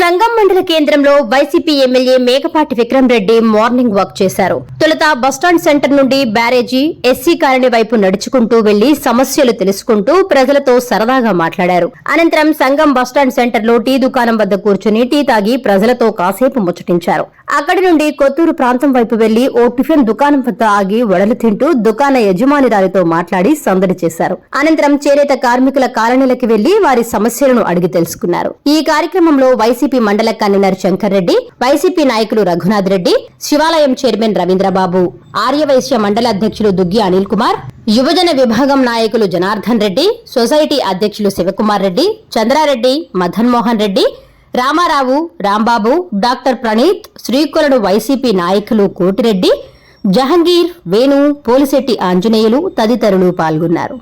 సంగం మండల కేంద్రంలో YCP MLA Mekapati Vikram Reddy morning walk చేశారు. తొలుత బస్టాండ్ సెంటర్ నుండి బ్యారేజీ ఎస్సీ కాలనీ వైపు నడుచుకుంటూ వెళ్ళి సమస్యలు తెలుసుకుంటూ ప్రజలతో సరదాగా మాట్లాడారు. అనంతరం సంగం బస్టాండ్ సెంటర్లో టీ దుకాణం వద్ద కూర్చుని టీ తాగి ప్రజలతో కాసేపు ముచ్చటించారు. అక్కడి నుండి కొత్తూరు ప్రాంతం వైపు వెళ్ళి ఓ టిఫిన్ దుకాణం వద్ద ఆగి వడలు తింటూ దుకాణ యజమానిదారితో మాట్లాడి సందడి చేశారు. అనంతరం చేనేత కార్మికుల కాలనీలకు వెళ్ళి వారి సమస్యలను అడిగి తెలుసుకున్నారు. ఈ కార్యక్రమంలో వైసీపీ మండల కన్వీనర్ శంకర్ రెడ్డి వైసీపీ నాయకులు రఘునాథ్ రెడ్డి శివాలయం చైర్మన్ రవీంద్రబాబు ఆర్యవైశ్య మండల అధ్యక్షులు దుగ్గి అనిల్ కుమార్ యువజన విభాగం నాయకులు జనార్దన్ రెడ్డి సొసైటీ అధ్యక్షులు శివకుమార్ రెడ్డి చంద్రారెడ్డి మదన్ మోహన్ రెడ్డి రామారావు రాంబాబు డాక్టర్ ప్రణీత్ శ్రీకొలడు వైసీపీ నాయకులు కోటిరెడ్డి జహంగీర్ వేణు పోలిశెట్టి ఆంజనేయులు తదితరులు పాల్గొన్నారు.